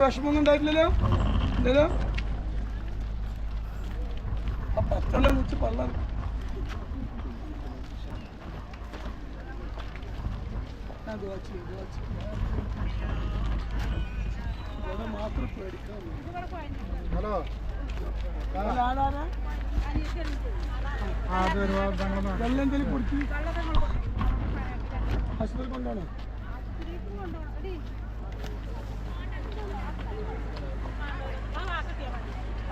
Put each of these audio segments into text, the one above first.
വിഷമൊന്നും ഉണ്ടായിട്ടില്ലല്ലോ ഇല്ലല്ലോ ആ പത്തെല്ലാം വെച്ച് പള്ളം മാത്രം പേടിക്കാൻ ഹലോ ആരാണ് വെള്ളം എന്തെങ്കിലും കുടിച്ച് ആശുപത്രി കൊണ്ടാണോ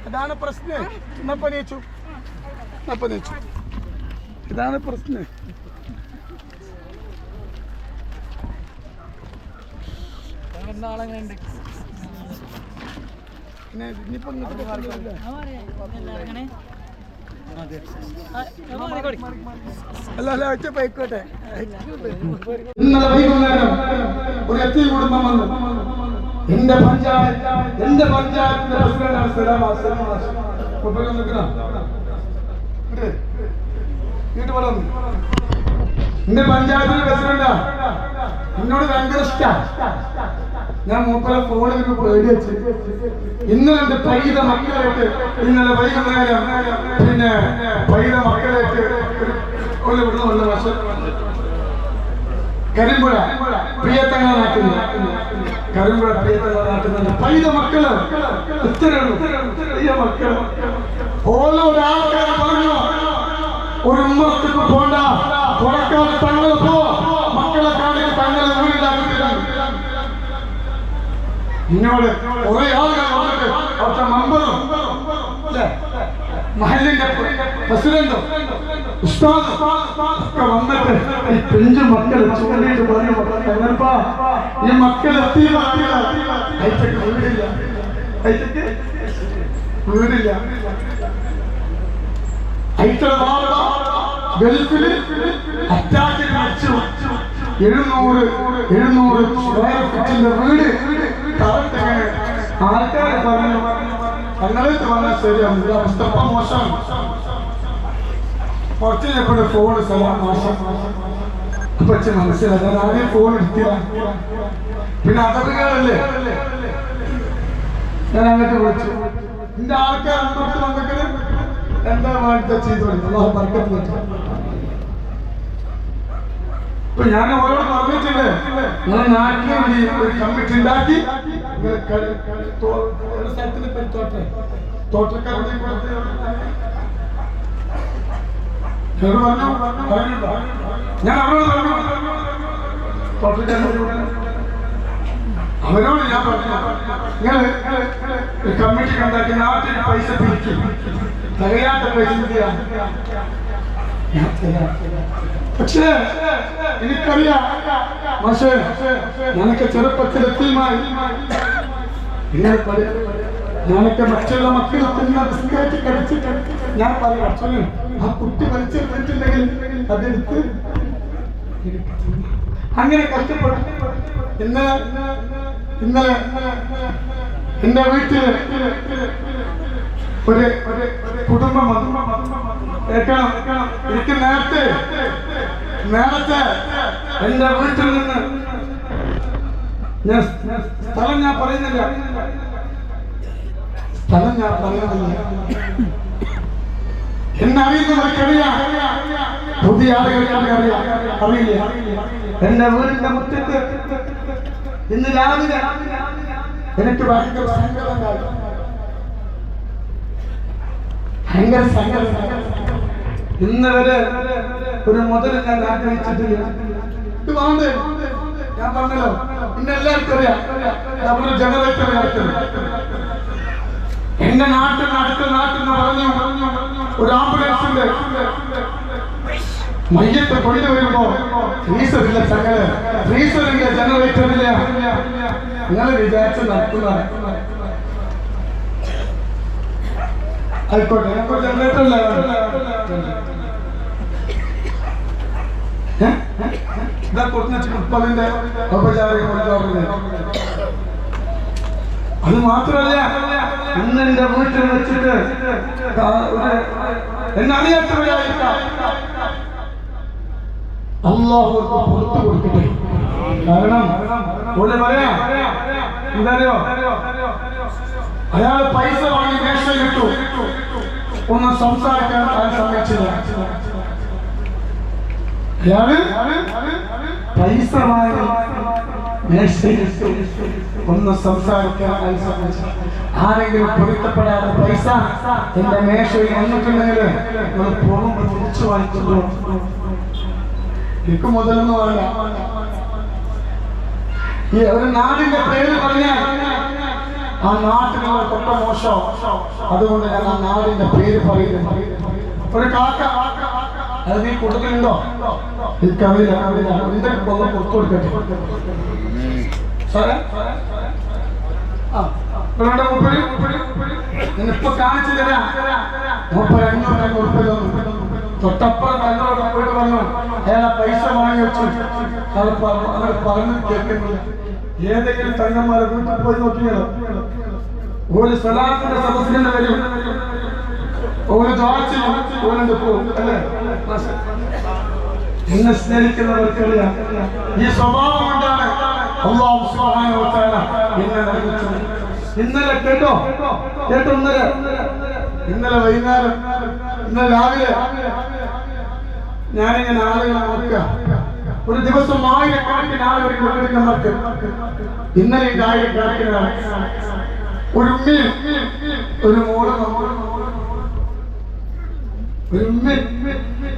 ഇതാണ് പ്രശ്നം. എന്നപ്പോ നീച്ചു? എന്നപ്പോ നീച്ചു? ഇതാണ് പ്രശ്നം. ഇനിയിപ്പോ. അല്ല അല്ല ഒറ്റ പോയിക്കോട്ടെ ഇന്നലെ വൈകുന്നേരം ഒരു എത്തി കുടുംബം വന്നു. എന്റെ പഞ്ചായത്ത് എന്റെ പഞ്ചായത്തിന്റെ പ്രസിഡന്റാണ് സലാമ സലാമ മുപ്പത് നിൽക്കണോ? വീട്ടിൽ പറഞ്ഞു എന്റെ പഞ്ചായത്തിന്റെ പ്രസിഡന്റാ. എന്നോട് ഭയങ്കര ഞാൻ മൂപ്പരെ ഫോണിൽ നിന്ന് പേടി വെച്ച്. ഇന്നലെ എന്റെ പൈത മക്കളായിട്ട് ഇന്നലെ വൈകുന്നേരം പിന്നെ പൈത മക്കളായിട്ട് ഒരു വിടുന്ന വന്ന വർഷം കരിമ്പുഴ പ്രിയത്തങ്ങളെ നാട്ടിൽ കരിമ്പുഴ പ്രിയത്തങ്ങളെ നാട്ടിൽ നിന്ന് പൈത മക്കൾ. ഇത്രയുള്ളൂ പ്രിയ മക്കൾ. ഓരോ ഒരാൾക്കാർ പറഞ്ഞു. ഒരു ഉമ്മക്ക് പോണ്ട. തുടക്കാൻ തങ്ങൾ പോ. മക്കളെ കാണിച്ച് തങ്ങളെ വീടിലാക്കിയിട്ടുണ്ട് എന്നോട് കുറെ ആളുകൾ അവരുടെ മെമ്പറും ഇല്ലേ? മഹലിന്റെ പ്രസിഡന്റും ഉസ്താദും ഒക്കെ വന്നിട്ട് ഈ പെഞ്ചു മക്കൾ പറഞ്ഞു തങ്ങൾപ്പാ ഈ മക്കൾ എത്തി അയച്ചക്ക് വീടില്ല. അയച്ചക്ക് വീടില്ല. അയച്ച ഗൾഫിൽ അറ്റാക്കിൽ വെച്ചു എഴുന്നൂറ് എഴുന്നൂറ് സ്ക്വയർ ഫീറ്റിന്റെ വീട്. ആൾക്കാരെ പറഞ്ഞു. തങ്ങളെ വന്നാൽ ശരിയാണ്. മുസ്തഫ മോശം കുറച്ച് ഞങ്ങളുടെ ഫോൺ മോശം. പക്ഷെ മനസ്സിലായി. ഫോൺ എടുത്തില്ല പിന്നെ അതവുകാരല്ലേ ഞാൻ അങ്ങോട്ട് വിളിച്ചു. എന്റെ ആൾക്കാർ അങ്ങോട്ട് വന്നെങ്കിൽ എന്താ വാഴ്ത്ത ചെയ്തു അള്ളാഹു ഞാൻ ഓരോ പറഞ്ഞിട്ടുണ്ട് ഞാൻ ഒരു കമ്മിറ്റി ഉണ്ടാക്കി. സ്ഥലത്തിന് പേര് തോട്ടെ തോട്ടക്കാരുടെ കൂടെ? ഞാൻ അവരോട് അവരോട് ഞാൻ പറഞ്ഞു നിങ്ങൾ കമ്മിറ്റി കണ്ടാക്കി നാട്ടിൽ പൈസ പിടിക്കും തികയാത്ത പൈസ. പക്ഷേ എനിക്കറിയാം. പക്ഷേ ഞാനൊക്കെ ചെറുപ്പത്തിൽ എത്തിയുമായി ഞാനൊക്കെ മറ്റുള്ള മക്കൾ തിന്ന ബിസ്ക്കറ്റ് കഴിച്ചിട്ട് ഞാൻ പറയാം അച്ഛനും ആ കുട്ടി വലിച്ചെടുത്തിട്ടുണ്ടെങ്കിൽ അതെടുത്ത് അങ്ങനെ കഷ്ടപ്പെട്ടു ഇന്നലെ ഇന്നലെ എന്റെ വീട്ടിൽ ഒരു കുടുംബം കേൾക്കണം. എനിക്ക് നേരത്തെ നേരത്തെ എന്റെ വീട്ടിൽ നിന്ന് സ്ഥലം ഞാൻ പറയുന്നില്ല. സ്ഥലം ഞാൻ പറയുന്നില്ല. എന്നെ അറിയുന്നവർക്കറിയാം. പുതിയ ആളുകൾക്ക് അറിയാം. എന്റെ വീടിന്റെ മുറ്റത്ത് ഇന്ന് രാവിലെ എനിക്ക് ഭയങ്കര സങ്കടം ഭയങ്കര സങ്കടം. ഇന്ന് ഒരു മുതൽ ഞാൻ ആഗ്രഹിച്ചിട്ടില്ല. ഇത് ഞാൻ പറഞ്ഞല്ലോ പിന്നെ എല്ലാവർക്കും നമ്മുടെ ജനറേറ്റർ നടക്കുന്നത് എന്റെ നാട്ടിൽ അടുത്ത നാട്ടിൽ പറഞ്ഞു ഒരു ആംബുലൻസിന്റെ മയ്യത്ത് കൊണ്ടുവരുമ്പോ ഫ്രീസറില്ല ചങ്ങൽ. ഫ്രീസറില്ല ജനറേറ്ററില്ല നിങ്ങൾ വിചാരിച്ച് നടത്തുന്നതാണ് ജനറേറ്റർ അല്ലേ അത് മാത്രമല്ല ഇന്ന് എന്റെ വീട്ടിൽ വെച്ചിട്ട് അള്ളാഹു പുറത്തു കൊടുക്കട്ടെ. കാരണം പറയാ പറയാം എന്തറിയോ അയാൾ പൈസ വാങ്ങി മേശയിലിട്ടു ഒന്നും സംസാരിക്കാൻ താൻ സമ്മതിച്ചില്ല. അയാൾ പൈസ വാങ്ങി മേശയിലിട്ടു ഒന്നും സംസാരിക്കാൻ അയാൾ ആരെങ്കിലും പൊരുത്തപ്പെടാതെ പൈസ എന്റെ മേശയിൽ വന്നിട്ടുണ്ടെങ്കിൽ പോകുമ്പോൾ തിരിച്ചു എനിക്ക് മുതലൊന്നും ഈ ഒരു നാടിന്റെ പേര് പറഞ്ഞാൽ ആ നാട്ടിലുള്ള തൊട്ട മോശം. അതുകൊണ്ട് ഞാൻ ആ നാടിന്റെ പേര് പറയുന്നു. ഒരു കാക്ക അത് നീ കൊടുക്കലുണ്ടോ എനിക്കറിയില്ല കവിത കൊടുക്കട്ടെ. തൊട്ടപ്പുറം നല്ലവരുടെ പോയിട്ട് പറഞ്ഞു അയാളെ പൈസ വാങ്ങി വെച്ചു. അവർ പറഞ്ഞു കേൾക്കുന്നില്ല. ഏതെങ്കിലും തങ്ങന്മാരെ വീട്ടിൽ പോയി നോക്കിയാലോ? ഒരു സ്വലാത്തിന്റെ സദസ്സിന്റെ വരും. ഒരു ദോശയും ഓലുണ്ട് പോകും അല്ലേ? എന്നെ സ്നേഹിക്കുന്നവർക്കറിയാം ഈ സ്വഭാവം കൊണ്ടാണ് ഇന്നലെ കേട്ടോ? കേട്ടോ ഇന്നലെ? ഇന്നലെ വൈകുന്നേരം ഇന്നലെ രാവിലെ ഞാനിങ്ങനെ ആളുകളെ നോക്കുക. ഒരു ദിവസം ആയിരക്കണക്കിന് ആളുകൾ ഇന്നലെ ഇത് ഒരു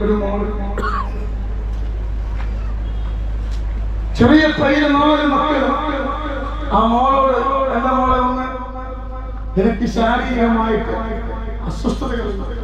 ഒരു മോൾ. ചെറിയ പയ്യ നാല് മക്കൾ ആ മോളോട് എന്റെ മോളെ ഒന്ന്? എനിക്ക് ശാരീരികമായിട്ട് അസ്വസ്ഥതകളുണ്ട്.